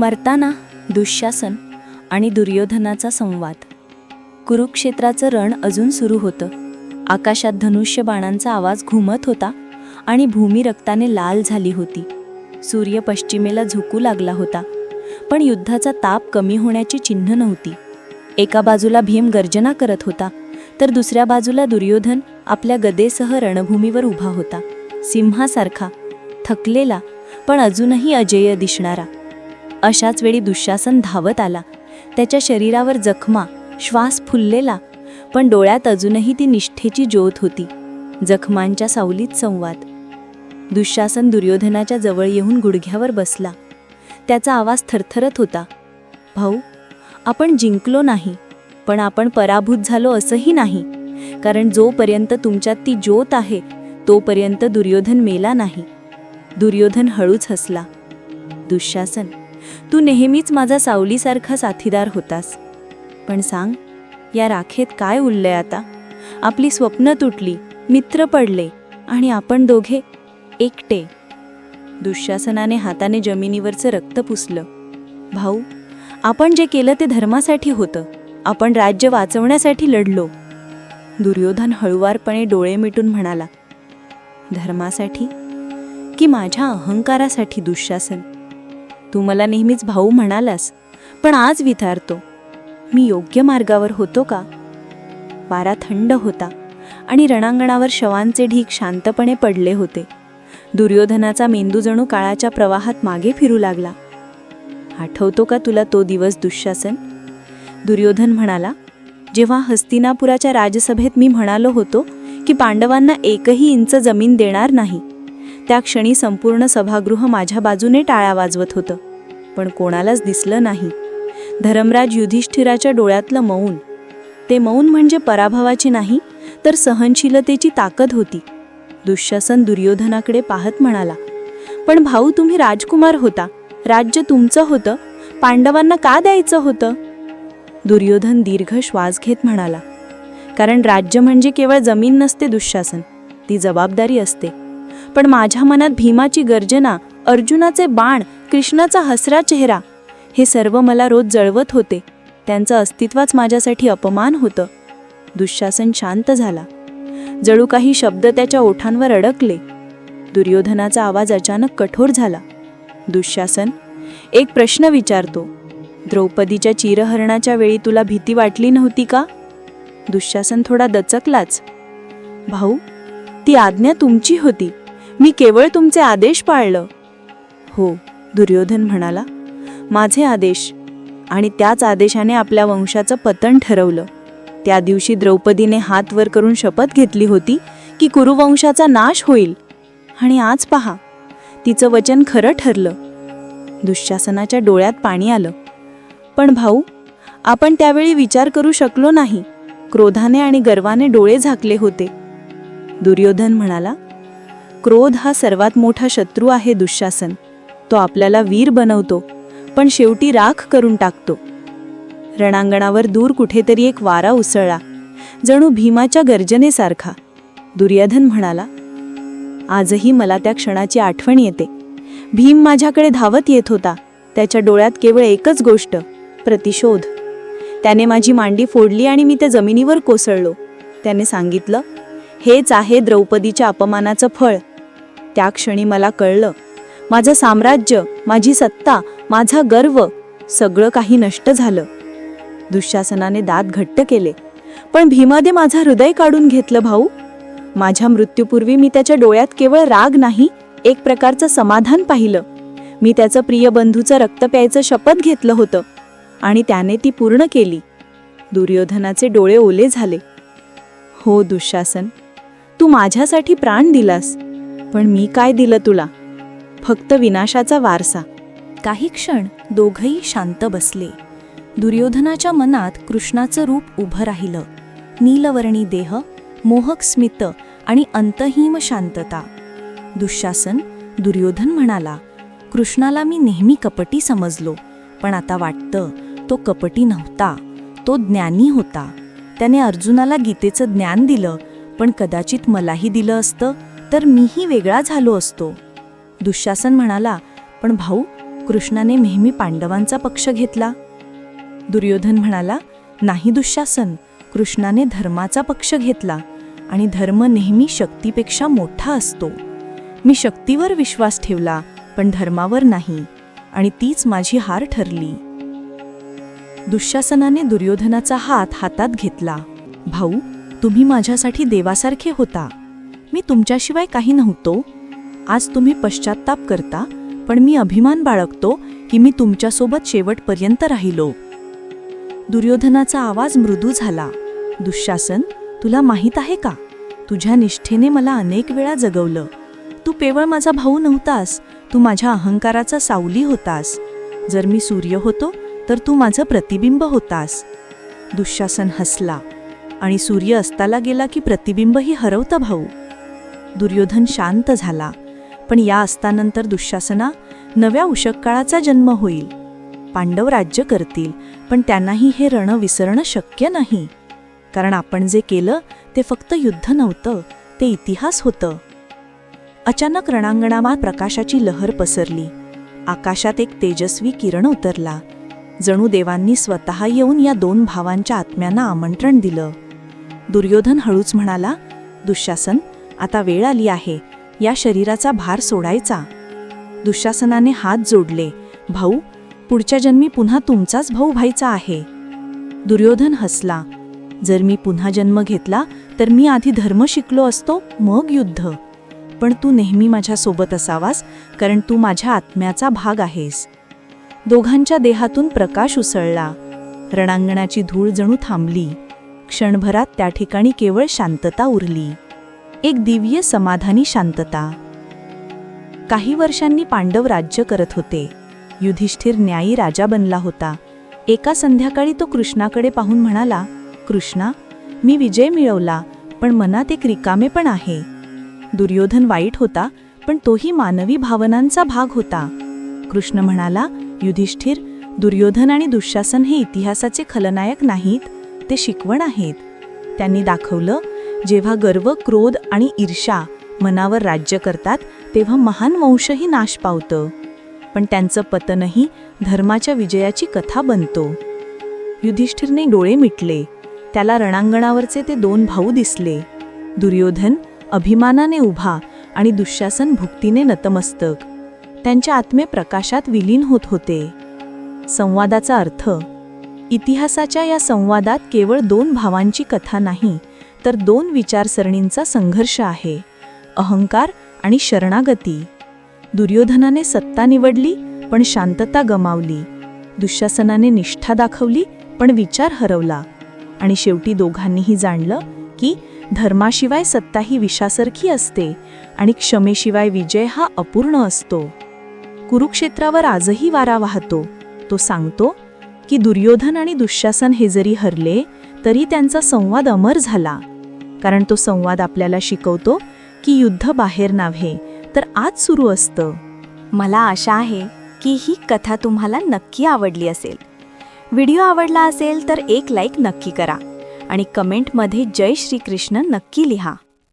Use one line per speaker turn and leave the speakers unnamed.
मरताना दुःशासन आणि दुर्योधनाचा संवाद. कुरुक्षेत्राचं रण अजून सुरू होतं. आकाशात धनुष्य बाणांचा आवाज घुमत होता आणि भूमी रक्ताने लाल झाली होती. सूर्य पश्चिमेला झुकू लागला होता पण युद्धाचा ताप कमी होण्याची चिन्ह नव्हती. एका बाजूला भीम गर्जना करत होता तर दुसऱ्या बाजूला दुर्योधन आपल्या गदेसह रणभूमीवर उभा होता. सिंहासारखा थकलेला पण अजूनही अजेय दिसणारा. अशाच वेळी दुःशासन धावत आला. त्याच्या शरीरावर जखमा श्वास फुललेला पण डोळ्यात अजूनही ती निष्ठेची ज्योत होती. जखमांच्या सावलीत संवाद. दुःशासन दुर्योधनाच्या जवळ येऊन गुडघ्यावर बसला. त्याचा आवाज थरथरत होता. भाऊ आपण जिंकलो नाही पण आपण पराभूत झालो असंही नाही. कारण जोपर्यंत तुमच्यात ती ज्योत आहे तोपर्यंत दुर्योधन मेला नाही. दुर्योधन हळूच हसला. दुःशासन तू नेहमीच माझा सावलीसारखा साथीदार होतास. पण सांग या राखेत काय उरलंय आता? आपली स्वप्न तुटली मित्र पडले आणि आपण दोघे एकटे. दुःशासनाने हाताने जमिनीवरचं रक्त पुसलं. भाऊ आपण जे केलं ते धर्मासाठी होतं. आपण राज्य वाचवण्यासाठी लढलो. दुर्योधन हळुवारपणे डोळे मिटून म्हणाला धर्मासाठी? की माझ्या अहंकारासाठी दुःशासन? तू मला नेहमीच भाऊ म्हणालास पण आज विचारतो मी योग्य मार्गावर होतो का? वारा थंड होता आणि रणांगणावर शवांचे ढीक शांतपणे पडले होते. दुर्योधनाचा मेंदू जणू काळाच्या प्रवाहात मागे फिरू लागला. आठवतो का तुला तो दिवस दुःशासन? दुर्योधन म्हणाला जेव्हा हस्तिनापुराच्या राजसभेत मी म्हणालो होतो की पांडवांना एकही इंच जमीन देणार नाही. त्या क्षणी संपूर्ण सभागृह माझ्या बाजूने टाळ्या वाजवत होतं. पण कोणालाच दिसलं नाही. धर्मराज युधिष्ठिराच्या डोळ्यातलं मौन. ते मौन म्हणजे पराभवाची नाही तर सहनशीलतेची ताकद होती. दुःशासन दुर्योधनाकडे पाहत म्हणाला पण भाऊ तुम्ही राजकुमार होता. राज्य तुमचं होतं. पांडवांना का द्यायचं होतं? दुर्योधन दीर्घ श्वास घेत म्हणाला कारण राज्य म्हणजे केवळ जमीन नसते दुःशासन. ती जबाबदारी असते. पण माझ्या मनात भीमाची गर्जना अर्जुनाचे बाण कृष्णाचा हसरा चेहरा हे सर्व मला रोज जळवत होते. त्यांचं अस्तित्वच माझ्यासाठी अपमान होतं. दुःशासन शांत झाला. जणू काही शब्द त्याच्या ओठांवर अडकले. दुर्योधनाचा आवाज अचानक कठोर झाला. दुःशासन एक प्रश्न विचारतो. द्रौपदीच्या चिरहरणाच्या वेळी तुला भीती वाटली नव्हती का? दुःशासन थोडा दचकलाच. भाऊ ती आज्ञा तुमची होती. मी केवळ तुमचे आदेश पाळलं. हो दुर्योधन म्हणाला माझे आदेश आणि त्याच आदेशाने आपल्या वंशाचं पतन ठरवलं. त्या दिवशी द्रौपदीने हात वर करून शपथ घेतली होती की कुरुवंशाचा नाश होईल. आणि आज पहा तिचं वचन खरं ठरलं. दुःशासनाच्या डोळ्यात पाणी आलं. पण भाऊ आपण त्यावेळी विचार करू शकलो नाही. क्रोधाने आणि गर्वाने डोळे झाकले होते. दुर्योधन म्हणाला क्रोध हा सर्वात मोठा शत्रू आहे दुःशासन. तो आपल्याला वीर बनवतो पण शेवटी राख करून टाकतो. रणांगणावर दूर कुठेतरी एक वारा उसळला. जणू भीमाच्या गर्जनेसारखा. दुर्योधन म्हणाला आजही मला त्या क्षणाची आठवण येते. भीम माझ्याकडे धावत येत होता. त्याच्या डोळ्यात केवळ एकच गोष्ट प्रतिशोध. त्याने माझी मांडी फोडली आणि मी त्या जमिनीवर कोसळलो. त्याने सांगितलं हेच आहे द्रौपदीच्या अपमानाचं फळ. त्या क्षणी मला कळलं माझं साम्राज्य माझी सत्ता माझा गर्व सगळं काही नष्ट झालं. दुःशासनाने दात घट्ट केले. पण भीमादे माझा हृदय काढून घेतलं भाऊ. माझ्या मृत्यूपूर्वी मी त्याच्या डोळ्यात केवळ राग नाही एक प्रकारचं समाधान पाहिलं. मी त्याचं प्रिय बंधूचं रक्त प्यायचं शपथ घेतलं होतं आणि त्याने ती पूर्ण केली. दुर्योधनाचे डोळे ओले झाले. हो दुःशासन तू माझ्यासाठी प्राण दिलास. पण मी काय दिलं तुला? फक्त विनाशाचा वारसा.
काही क्षण दोघही शांत बसले. दुर्योधनाच्या मनात कृष्णाचं रूप उभं राहिलं. नीलवर्णी देह मोहक स्मित आणि अंतहीम शांतता. दुःशासन दुर्योधन म्हणाला कृष्णाला मी नेहमी कपटी समजलो पण आता वाटतं तो कपटी नव्हता. तो ज्ञानी होता. त्याने अर्जुनाला गीतेचं ज्ञान दिलं पण कदाचित मलाही दिलं असतं. तर मीही वेगळा झालो असतो. दुःशासन म्हणाला पण भाऊ कृष्णाने नेहमी पांडवांचा पक्ष घेतला. दुर्योधन म्हणाला नाही दुःशासन कृष्णाने धर्माचा पक्ष घेतला आणि धर्म नेहमी शक्तीपेक्षा मोठा असतो. मी शक्तीवर विश्वास ठेवला पण धर्मावर नाही आणि तीच माझी हार ठरली. दुःशासनाने दुर्योधनाचा हात हातात घेतला. भाऊ तुम्ही माझ्यासाठी देवासारखे होता. मी तुमच्याशिवाय काही नव्हतो. आज तुम्ही पश्चात्ताप करता पण मी अभिमान बाळगतो की मी तुमच्यासोबत शेवटपर्यंत राहिलो. दुर्योधनाचा आवाज मृदू झाला. दुःशासन तुला माहीत आहे का? तुझ्या निष्ठेने मला अनेक वेळा जगवलं. तू केवळ माझा भाऊ नव्हतास तू माझ्या अहंकाराचा सावली होतास. जर मी सूर्य होतो तर तू माझं प्रतिबिंब होतास. दुःशासन हसला आणि सूर्य अस्ताला गेला की प्रतिबिंबही हरवतं भाऊ. दुर्योधन शांत झाला. पण या अस्तानंतर दुःशासना नव्या उषककाळाचा जन्म होईल. पांडव राज्य करतील पण त्यांनाही हे रण विसरणं शक्य नाही. कारण आपण जे केलं ते फक्त युद्ध नव्हतं ते इतिहास होतं. अचानक रणांगणावर प्रकाशाची लहर पसरली. आकाशात एक तेजस्वी किरण उतरला. जणू देवांनी स्वतः येऊन या दोन भावांच्या आत्म्यांना आमंत्रण दिलं. दुर्योधन हळूच म्हणाला दुःशासन आता वेळ आली आहे. या शरीराचा भार सोडायचा. दुःशासनाने हात जोडले. भाऊ पुढच्या जन्मी पुन्हा तुमचाच भाऊ व्हायचा आहे. दुर्योधन हसला. जर मी पुन्हा जन्म घेतला तर मी आधी धर्म शिकलो असतो मग युद्ध. पण तू नेहमी माझ्यासोबत असावास कारण तू माझ्या आत्म्याचा भाग आहेस. दोघांच्या देहातून प्रकाश उसळला. रणांगणाची धूळ जणू थांबली. क्षणभरात त्या ठिकाणी केवळ शांतता उरली. एक दिव्य समाधानी शांतता. काही वर्षांनी पांडव राज्य करत होते. युधिष्ठिर न्यायी राजा बनला होता. एका संध्याकाळी तो कृष्णाकडे पाहून म्हणाला कृष्णा मी विजय मिळवला पण मनात एक रिकामे पण आहे. दुर्योधन वाईट होता पण तोही मानवी भावनांचा भाग होता कृष्ण म्हणाला युधिष्ठिर दुर्योधन आणि दुःशासन हे इतिहासाचे खलनायक नाहीत ते शिकवण आहेत त्यांनी दाखवलं जेव्हा गर्व क्रोध आणि ईर्षा मनावर राज्य करतात तेव्हा महान वंशही नाश पावतं. पण त्यांचं पतनही धर्माच्या विजयाची कथा बनतो. युधिष्ठिरने डोळे मिटले. त्याला रणांगणावरचे ते दोन भाऊ दिसले. दुर्योधन अभिमानाने उभा आणि दुःशासन भुक्तीने नतमस्तक. त्यांच्या आत्मे प्रकाशात विलीन होत होते. संवादाचा अर्थ इतिहासाच्या या संवादात केवळ दोन भावांची कथा नाही तर दोन विचारसरणींचा संघर्ष आहे अहंकार आणि शरणागती. दुर्योधनाने सत्ता निवडली पण शांतता गमावली. दुःशासनाने निष्ठा दाखवली पण विचार हरवला. आणि शेवटी दोघांनीही जाणलं की धर्माशिवाय सत्ता ही विषासारखी असते आणि क्षमेशिवाय विजय हा अपूर्ण असतो. कुरुक्षेत्रावर आजही वारा वाहतो. तो सांगतो की दुर्योधन आणि दुःशासन हे जरी हरले तरी त्यांचा संवाद अमर झाला. कारण तो संवाद आपल्याला शिकवतो की युद्ध बाहेर नव्हे तर आज सुरू असतं.
मला आशा आहे की ही कथा तुम्हाला नक्की आवडली असेल. व्हिडिओ आवडला असेल तर एक लाईक नक्की करा आणि कमेंटमध्ये जय श्रीकृष्ण नक्की लिहा.